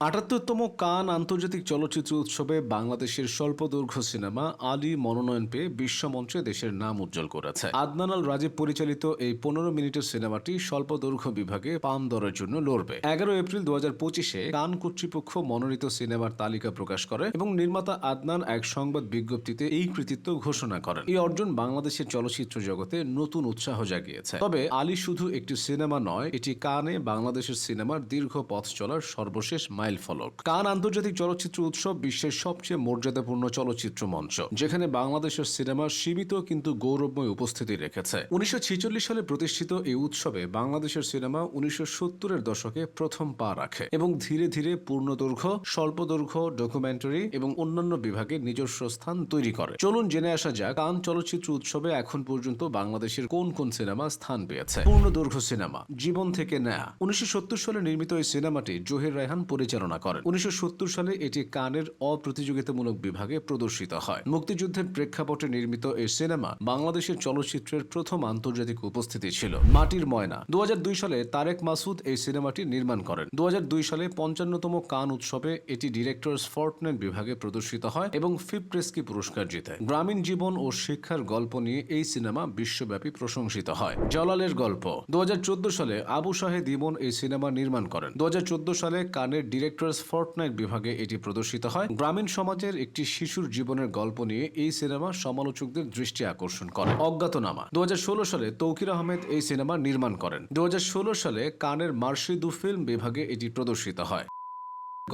আটাত্তরতম কান আন্তর্জাতিক চলচ্চিত্র উৎসবে বাংলাদেশের স্বল্পদৈর্ঘ্য সিনেমা আলী মনোনয়ন পেয়ে বিশ্বমঞ্চে দেশের নাম উজ্জ্বল করেছে। আদনান আল রাজীব পরিচালিত এই পনেরো মিনিটের সিনেমাটি স্বল্পদৈর্ঘ্য বিভাগে পাম দরের জন্য লড়বে। এগারো এপ্রিল দু হাজার পঁচিশে কান কর্তৃপক্ষ মনোনীত সিনেমার তালিকা প্রকাশ করে এবং নির্মাতা আদনান এক সংবাদ বিজ্ঞপ্তিতে এই কৃতিত্ব ঘোষণা করেন। এই অর্জন বাংলাদেশের চলচ্চিত্র জগতে নতুন উৎসাহ জাগিয়েছে। তবে আলী শুধু একটি সিনেমা নয়, এটি কানে বাংলাদেশের সিনেমার দীর্ঘ পথ চলার সর্বশেষ মাইল ফলক। কান আন্তর্জাতিক চলচ্চিত্র উৎসব বিশ্বের সবচেয়ে মর্যাদাপূর্ণ চলচ্চিত্র মঞ্চ, যেখানে বাংলাদেশের সিনেমা সীমিত কিন্তু গৌরবময় উপস্থিতি রেখেছে। উনিশশো সালে প্রতিষ্ঠিত এই উৎসবে বাংলাদেশের সিনেমা উনিশশো সত্তরের দশকে প্রথম পা রাখে এবং ধীরে ধীরে পূর্ণদৈর্ঘ্য স্বল্পদৈর্ঘ্য ডকুমেন্টারি এবং অন্যান্য বিভাগে নিজস্ব স্থান তৈরি করে। চলুন জেনে আসা যাক, কান চলচ্চিত্র উৎসবে এখন পর্যন্ত বাংলাদেশের কোন কোন সিনেমা স্থান পেয়েছে? পূর্ণদৈর্ঘ্য সিনেমা, জীবন থেকে নেয়া। উনিশশো সালে নির্মিত এই সিনেমাটি জহির রায়হান পরিচালনা করেন। উনিশশো সত্তর সালে এটি কানের অপ্রতিযোগিতামূলক বিভাগে প্রদর্শিত হয়। মুক্তিযুদ্ধের প্রেক্ষাপটে নির্মিত এই সিনেমা বাংলাদেশের চলচ্চিত্রের প্রথম আন্তর্জাতিক উপস্থিতি ছিল, মাটির ময়না। দু সালে তারেক মাসুদ এই সিনেমাটি নির্মাণ করেন। দু সালে পঞ্চান্নতম কান উৎসবে এটি ডিরেক্টরস ফর্টনাইট বিভাগে প্রদর্শিত হয় এবং ফিপ্রেস্কি পুরস্কার জিতে। গ্রামীণ জীবন ও শিক্ষার গল্প নিয়ে এই সিনেমা বিশ্বব্যাপী প্রশংসিত হয়। জলালের গল্প। দু হাজার চোদ্দ সালে আবু শাহেদ ইমন এই সিনেমা নির্মাণ করেন। দু হাজার চোদ্দ সালে কানের ডিরেক্টরস ফর্টনাইট বিভাগে এটি প্রদর্শিত হয়। গ্রামীণ সমাজের একটি শিশুর জীবনের গল্প নিয়ে এই সিনেমা সমালোচকদের দৃষ্টি আকর্ষণ করে। অজ্ঞাতনামা। দু হাজার ষোলো সালে তৌকির আহমেদ এই সিনেমা নির্মাণ করেন। দু হাজার ষোলো সালে কানের মার্শিদু ফিল্ম বিভাগে এটি প্রদর্শিত হয়।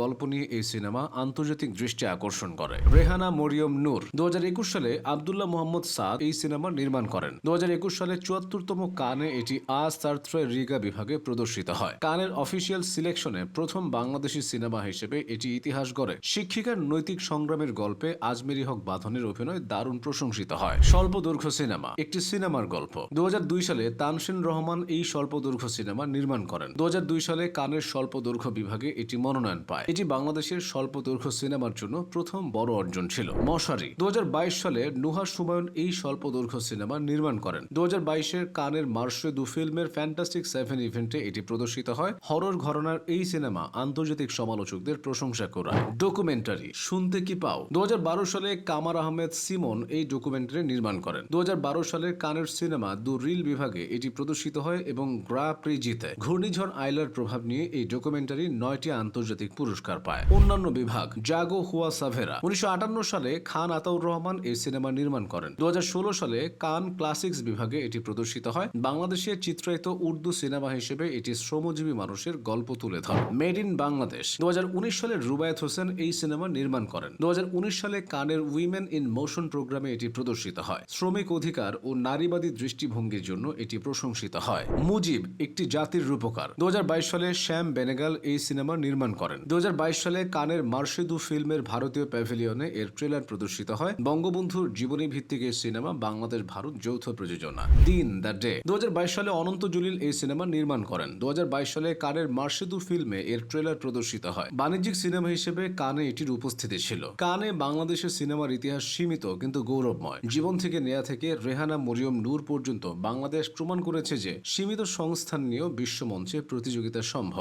গল্প নিয়ে এই সিনেমা আন্তর্জাতিক দৃষ্টি আকর্ষণ করে। রেহানা মরিয়ম নূর দু হাজার একুশ সালে আবদুল্লাহ মোহাম্মদ সাদ এই সিনেমা নির্মাণ করেন। দুহাজার একুশ সালে চুয়াত্তরতম কানে এটি আ সার্থ্রয় রিগা বিভাগে প্রদর্শিত হয়। কানের অফিসিয়াল সিলেকশনে প্রথম বাংলাদেশি সিনেমা হিসেবে এটি ইতিহাস গড়ে। শিক্ষিকার নৈতিক সংগ্রামের গল্পে আজমেরি হক বাঁধনের অভিনয় দারুণ প্রশংসিত হয়। স্বল্প দৈর্ঘ্য সিনেমা, একটি সিনেমার গল্প। দুই হাজার দুই সালে তানসিন রহমান এই স্বল্প দৈর্ঘ্য সিনেমা নির্মাণ করেন। দু হাজার দুই সালে কানের স্বল্প দৈর্ঘ্য বিভাগে এটি মনোনয়ন পায়। এটি বাংলাদেশের স্বল্প দৈর্ঘ্য সিনেমার জন্য প্রথম বড় অর্জন ছিল। মশারি। দু হাজার বাইশ সালে নুহা সুমায়ুন এই স্বল্প দৈর্ঘ্য সিনেমা নির্মাণ করেন। দু হাজার বাইশের কানের মার্শে দু ফিল্মের ফ্যান্টাস্টিক সেভেন ইভেন্টে এটি প্রদর্শিত হয়। হরর ঘরনার এই সিনেমা আন্তর্জাতিক সমালোচকদের প্রশংসা করা ডকুমেন্টারি। শুনতে কি পাও? দু হাজার বারো সালে কামার আহমেদ সিমন এই ডকুমেন্টারি নির্মাণ করেন। দু সালে কানের সিনেমা দু রিল বিভাগে এটি প্রদর্শিত হয় এবং গ্রা প্রি জিতে। ঘূর্ণিঝড় আইলার প্রভাব নিয়ে এই ডকুমেন্টারি নয়টি আন্তর্জাতিক পুরস্কার পায়। অন্যান্য বিভাগ, জাগো হুয়া সাভেরা, উনিশশো সালে খান আতাউর রহমান এই সিনেমা নির্মাণ করেন। দু সালে কান ক্লাসিক্স বিভাগে এটি প্রদর্শিত হয়। বাংলাদেশের চিত্রায়িত উর্দু সিনেমা হিসেবে এটি শ্রমজীবী মানুষের গল্প তুলে ধরে। Made in Bangladesh. দু সালে রুবায়ত হোসেন এই সিনেমা নির্মাণ করেন। দুহাজার উনিশ সালে কানের উইমেন ইন মোশন প্রোগ্রামে এটি প্রদর্শিত হয়। শ্রমিক অধিকার ও নারীবাদী দৃষ্টিভঙ্গির জন্য এটি প্রশংসিত হয়। মুজিব, একটি জাতির রূপকার। দু হাজার বাইশ সালে শ্যাম বেনেগাল এই সিনেমা নির্মাণ করেন। দু সালে কানের মার্শেদু ফিল্মের ভারতীয় প্যাভিলিয়নে এর ট্রেলার প্রদর্শিত হয়। বঙ্গবন্ধুর জীবনী ভিত্তিক এই সিনেমা বাংলাদেশ, ভারত যৌথ প্রযোজনা। দিন, দ্য ডে। দুহাজার বাইশ সালে অনন্ত জলিল এই সিনেমা নির্মাণ করেন। দু হাজার বাইশ সালে কানের মার্শেদু ফিল্মে এর ট্রেলার প্রদর্শিত হয়। বাণিজ্যিক সিনেমা হিসেবে কানে এটির উপস্থিতি ছিল। কানে বাংলাদেশের সিনেমার ইতিহাস সীমিত কিন্তু গৌরবময়। জীবন থেকে নেয়া থেকে রেহানা মরিয়ম নূর পর্যন্ত বাংলাদেশ প্রমাণ করেছে যে সীমিত সংস্থান নিয়েও বিশ্বমঞ্চে প্রতিযোগিতা সম্ভব।